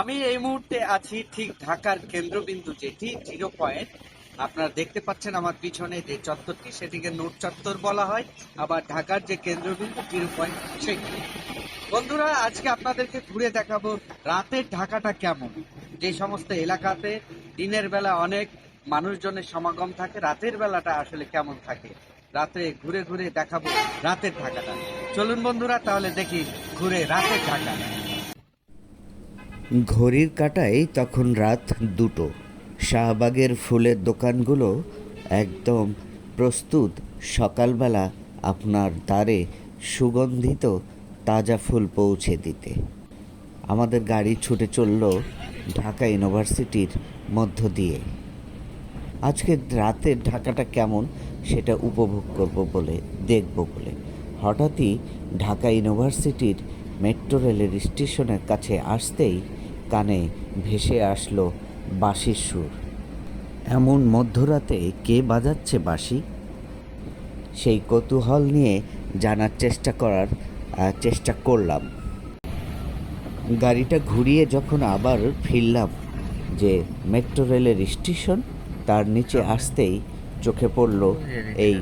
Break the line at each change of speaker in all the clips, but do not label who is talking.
আমি এই মুহূর্তে আছি ঠিক ঢাকার কেন্দ্রবিন্দু যেটি, জিরো পয়েন্ট। আপনারা দেখতে পাচ্ছেন আমার পিছনে যে চত্বরটি, সেটিকে নোট চত্বর বলা হয়। আবার ঢাকার যে কেন্দ্রবিন্দু, জিরো পয়েন্ট, সেটি। বন্ধুরা, আজকে আপনাদেরকে ঘুরে দেখাবো রাতের ঢাকাটা কেমন। যে সমস্ত এলাকাতে দিনের বেলা অনেক মানুষজনের সমাগম থাকে, রাতের বেলাটা আসলে কেমন থাকে। রাতে ঘুরে ঘুরে দেখাবো রাতের ঢাকাটা। চলুন বন্ধুরা, তাহলে দেখি ঘুরে রাতের ঢাকা।
ঘড়ির কাঁটায় তখন রাত দুটো। শাহবাগের ফুলের দোকানগুলো একদম প্রস্তুত। সকালবেলা আপনার দ্বারে সুগন্ধিত তাজা ফুল পৌঁছে দিতে। আমাদের গাড়ি ছুটে চলল ঢাকা ইউনিভার্সিটির মধ্য দিয়ে। আজকে রাতের ঢাকাটা কেমন সেটা উপভোগ করব বলে, দেখব বলে। হঠাৎই ঢাকা ইউনিভার্সিটির মেট্রো রেলের স্টেশনের কাছে আসতেই কানে ভেসে আসলো বাঁশির সুর। এমন মধ্যরাতে কে বাজাচ্ছে বাঁশি? সেই কৌতূহল নিয়ে জানার চেষ্টা করার চেষ্টা করলাম। গাড়িটা ঘুরিয়ে যখন আবার ফিরলাম যে মেট্রো রেলের স্টেশন, তার নিচে আসতেই চোখে পড়ল এই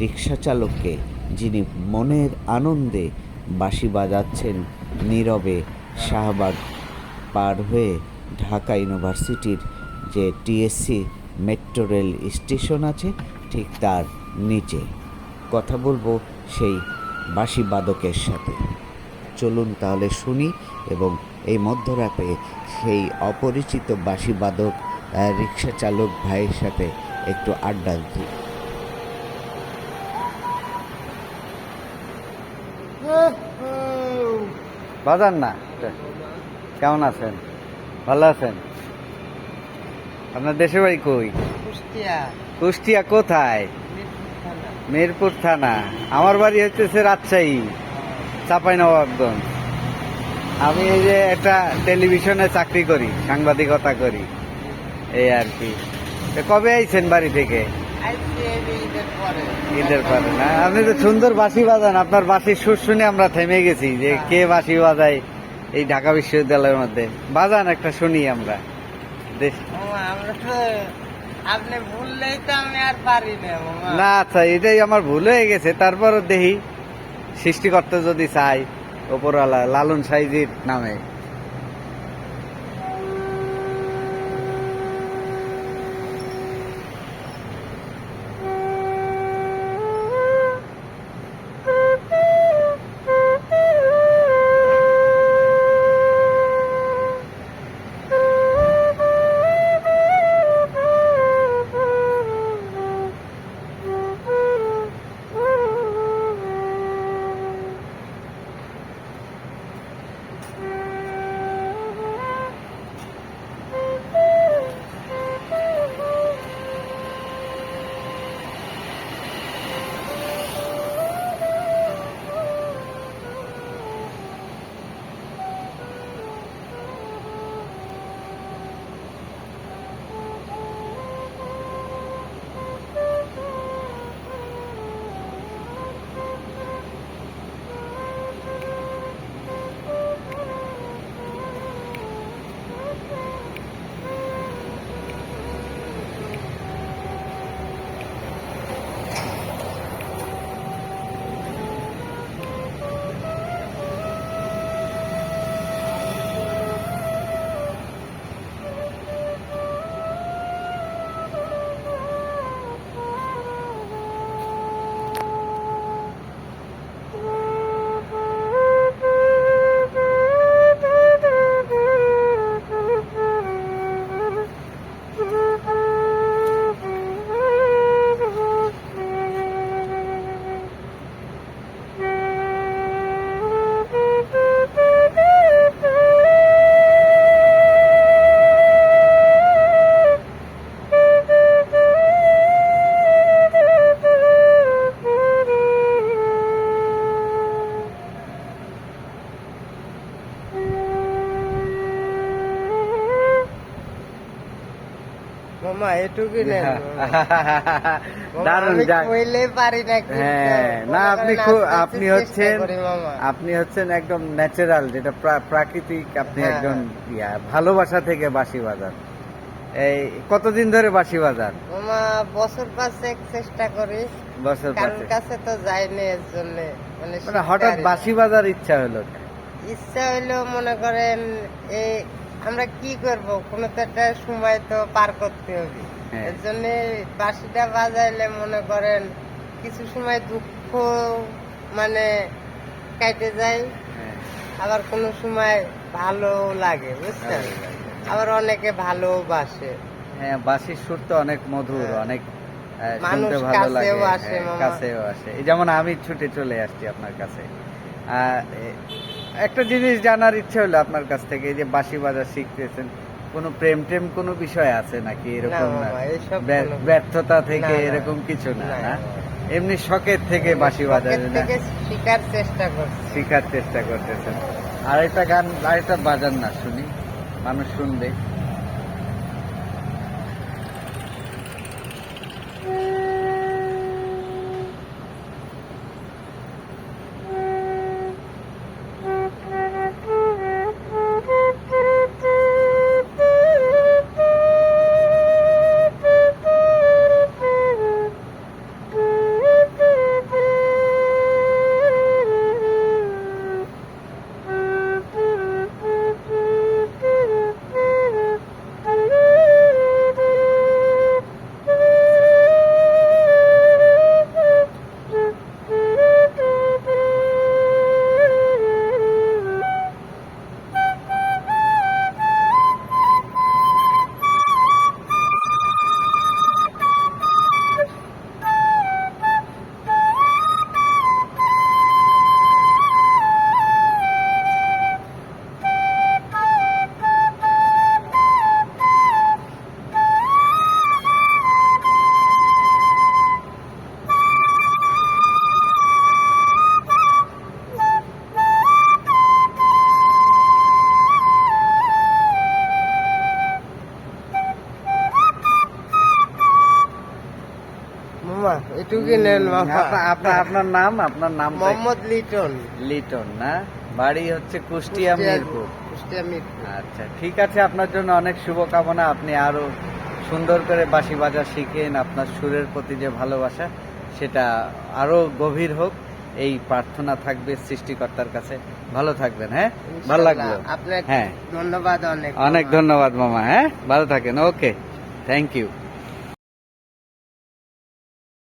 রিক্সা চালককে যিনি মনের আনন্দে বাঁশি বাজাচ্ছেন নীরবে শাহবাগ পার হয়ে ঢাকা ইউনিভার্সিটির যে টিএসসি মেট্রো রেল স্টেশন আছে, ঠিক তার নিচে। কথা বলব সেই বাঁশি বাদকের সাথে। চলুন তাহলে শুনি এবং এই মধ্যরাতে সেই অপরিচিত বাঁশি বাদক রিক্সা চালক ভাইয়ের সাথে একটু আড্ডা দিই।
বাজান না? কেমন আছেন? ভালো আছেন? আপনার দেশের বাড়ি কই?
কুষ্টিয়া।
কুষ্টিয়া কোথায়? মিরপুর থানা। আমার বাড়ি হচ্ছে রাজশাহী চাপাই নবাবগঞ্জ আমি এই যে একটা টেলিভিশনে চাকরি করি সাংবাদিকতা করি। এই আর কি। কবে আইছেন বাড়ি থেকে?
ঈদের পরে।
না? আপনি তো সুন্দর বাঁশি বাজান। আপনার বাঁশির সুর শুনে আমরা থেমে গেছি যে কে বাঁশি বাজায় এই ঢাকা বিশ্ববিদ্যালয়ের মধ্যে? বাজান একটা শুনি আমরা। দেশ-
মামা আমরা তো আপনি ভুললেই তো আমি আর পারি না
না আচ্ছা এটাই আমার ভুল হয়ে গেছে। তারপরও দেখি সৃষ্টিকর্তা যদি চাই ওপরওয়ালা লালন সাইজির নামে।
মামা এটুকুই নেন
দারুণ যাক।
কইলেই পারি না
হ্যাঁ না আপনি খুব হচ্ছেন আপনি হচ্ছেন একদম ন্যাচারাল যেটা প্রাকৃতিক আপনি
হ্যাঁ,
একজন ইয়া ভালোবাসা থেকে বাঁশি বাজান। এই কতদিন ধরে বাঁশি বাজান?
মামা বছর পাঁচেক চেষ্টা করি।
বছর
কাছে তো যাইনি এর জন্য। মানে
মানে হঠাৎ বাঁশি বাজার ইচ্ছা হলো
ইচ্ছা হইল মনে করেন এই আমরা কি করব? কোনো তো একটা সময় তো পার করতে হবে।
হ্যাঁ।
এর জন্য বাঁশিটা বাজাইলে মনে করেন কিছু সময় দুঃখ মানে কাটে যায়।
হ্যাঁ,
আবার কোনো সময় ভালো লাগে বুঝছেন? আবার অনেকে ভালোবাসে
হ্যাঁ বাঁশির সুর তো অনেক মধুর
হ্যাঁ।
অনেক শুনতে ভালো লাগে।
কাছেও আসে,
কাছেও আসে। এই যেমন আমি ছুটে চলে আসছি আপনার কাছে। একটা জিনিস জানার ইচ্ছে হলো আপনার কাছ থেকে যে বাঁশি বাজার শিখতেছেন কোনো প্রেম টেম কোনো বিষয় আছে নাকি এরকম ব্যর্থতা থেকে। এরকম কিছু না
না।
এমনি শখের থেকে বাঁশি বাজার
শিখার চেষ্টা করছি
শেখার চেষ্টা করতেছেন আরেকটা গান আরেকটা বাজান না শুনি মানুষ শুনবে
মামা এটুকুই নেন মামা
আপনার আপনার নাম আপনার নাম
মোহাম্মদ লিটন।
লিটন না? বাড়ি হচ্ছে কুষ্টিয়া মিরপুর।
কুষ্টিয়া মিরপুর।
আচ্ছা ঠিক আছে আপনার জন্য অনেক শুভকামনা। আপনি আরও সুন্দর করে বাঁশি বাজা শিখেন আপনার সুরের প্রতি যে ভালোবাসা সেটা আরও গভীর হোক। এই প্রার্থনা থাকবে সৃষ্টিকর্তার কাছে। ভালো থাকবেন হ্যাঁ? ভালো লাগল। হ্যাঁ।
ধন্যবাদ অনেক।
অনেক ধন্যবাদ মামা হ্যাঁ? ভালো থাকেন ওকে। Thank you